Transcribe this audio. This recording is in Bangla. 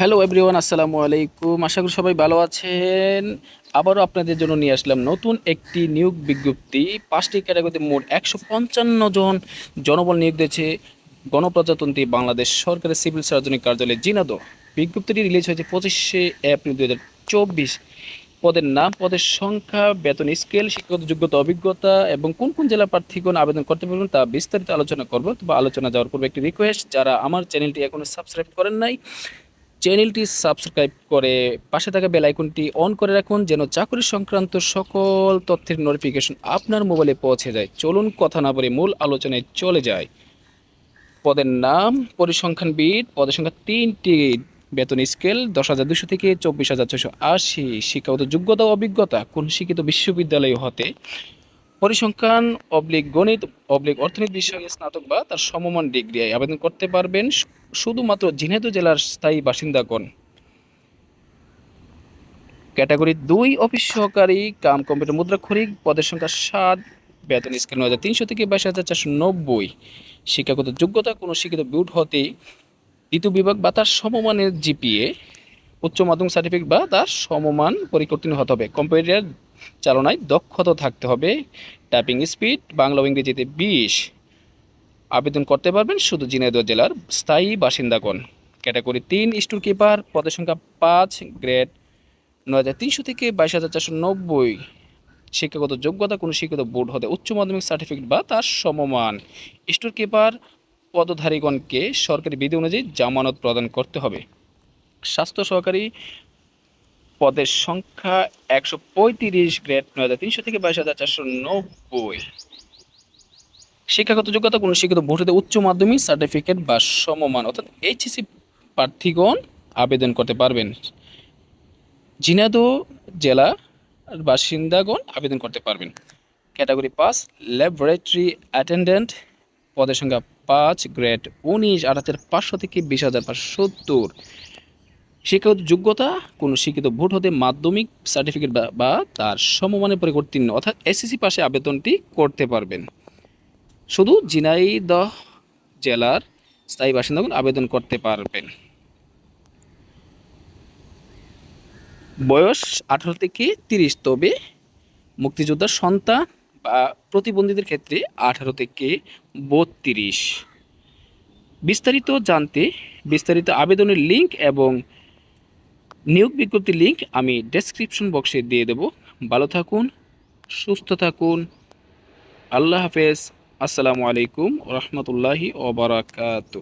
হ্যালো এভরিওয়ান আসসালামু আলাইকুম। আশা করি সবাই ভালো আছেন। আবারও আপনাদের জন্য নিয়ে আসলাম নতুন একটি নিয়োগ বিজ্ঞপ্তি। পাঁচটি ক্যাটাগরিতে মোট একশো পঞ্চান্ন জন জনবল নিয়োগ দিয়েছে গণপ্রজাতন্ত্রী বাংলাদেশ সরকারের সিভিল সার্জনিক কার্যালয় জিনাদো। বিজ্ঞপ্তিটি রিলিজ হয়েছে পঁচিশে এপ্রিল দু হাজার চব্বিশ। পদের নাম, পদের সংখ্যা, বেতন স্কেল শিক্ষাগত যোগ্যতা, অভিজ্ঞতা এবং কোন কোন জেলা প্রার্থীগণ আবেদন করতে পারবেন তা বিস্তারিত আলোচনা করব। বা আলোচনা যাওয়ার পূর্বে একটি রিকোয়েস্ট যারা আমার চ্যানেলটি এখনও সাবস্ক্রাইব করেন নাই চ্যানেলটি সাবস্ক্রাইব করে পাশে থাকা বেল আইকনটি অন করে রাখুন যেন চাকরি সংক্রান্ত সকল তথ্যের নোটিফিকেশন আপনার মোবাইলে পৌঁছে যায়। চলুন কথা না বলে মূল আলোচনায় চলে যায় পদের নাম পরিসংখ্যানবিদ পদের সংখ্যা তিনটি, বেতন স্কেল দশ হাজার দুশো থেকে চব্বিশ হাজার ছশো আশি। শিক্ষাগত যোগ্যতা অভিজ্ঞতা, কোন শিক্ষিত বিশ্ববিদ্যালয় হতে পরিসংখ্যান, অবলিক গণিত, অবলিক অর্থনীতি বিষয়ে স্নাতক বা তার সমমান ডিগ্রি আবেদন করতে পারবেন শুধুমাত্র ঝিনাইদহ জেলার স্থায়ী বাসিন্দাগণ। ক্যাটাগরি দুই, অফিস সহকারী, কাম, কম্পিউটার মুদ্রাক্ষরিক পদের সংখ্যা সাত, বেতন স্কেল নয় হাজার তিনশো থেকে বাইশ হাজার চারশো নব্বই। শিক্ষাগত যোগ্যতা কোনো শিক্ষিত বিউট হতে দ্বিতীয় বিভাগ বা তার সমমানের জিপিএ, উচ্চ মাধ্যমিক সার্টিফিকেট বা তার সমমান উত্তীর্ণ হতে হবে। কম্পিউটার চালনায় দক্ষতা থাকতে হবে। টাইপিং স্পিড বাংলা ও ইংরেজিতে বিশ। আবেদন করতে পারবেন শুধু ঝিনাইদহ জেলার স্থায়ী বাসিন্দাগণ ক্যাটাগরি তিন স্টোর কিপার, পদের সংখ্যা পাঁচ, গ্রেড নয় হাজার তিনশো থেকে বাইশ হাজার চারশো নব্বই। শিক্ষাগত যোগ্যতা, কোনো শিক্ষিত বোর্ড হতে উচ্চ মাধ্যমিক সার্টিফিকেট বা তার সমমান। স্টোর কিপার পদধারীগণকে সরকারি বিধি অনুযায়ী জামানত প্রদান করতে হবে। স্বাস্থ্য সহকারী পদের সংখ্যা একশো পঁয়ত্রিশ, গ্রেড নয় হাজার তিনশো থেকে বাইশ হাজার চারশো নব্বই। শিক্ষাগত যোগ্যতা কোনো শিক্ষিত ভোটে উচ্চ মাধ্যমিক, সার্টিফিকেট বা সমমান, অর্থাৎ এইচএসসি প্রার্থীগণ আবেদন করতে পারবেন। ঝিনাইদহ জেলা বাসিন্দাগণ আবেদন করতে পারবেন। ক্যাটাগরি পাঁচ, ল্যাবরেটরি অ্যাটেন্ডেন্ট, পদের সংখ্যা পাঁচ, গ্রেড উনিশ হাজার পাঁচশো থেকে বিশ হাজার পাঁচশো সত্তর। শিক্ষাগত যোগ্যতা, কোনো শিক্ষিত ভোট হতে মাধ্যমিক সার্টিফিকেট বা- তার সমমানের পরিবর্তীর্ণ অর্থাৎ এসএসসি পাশে আবেদনটি করতে পারবেন। শুধু ঝিনাইদহ জেলার স্থায়ী বাসিন্দাগণ আবেদন করতে পারবেন। বয়স আঠারো থেকে তিরিশ, তবে মুক্তিযোদ্ধার সন্তান বা প্রতিবন্ধীদের ক্ষেত্রে আঠারো থেকে বত্রিশ। বিস্তারিত জানতে বিস্তারিত আবেদনের লিঙ্ক এবং নিয়োগ বিজ্ঞপ্তি লিঙ্ক আমি ডেসক্রিপশন বক্সে দিয়ে দেব। ভালো থাকুন, সুস্থ থাকুন। আল্লাহ হাফেজ। আসসালামু আলাইকুম রহমতুল্লাহি ওবরাকাতু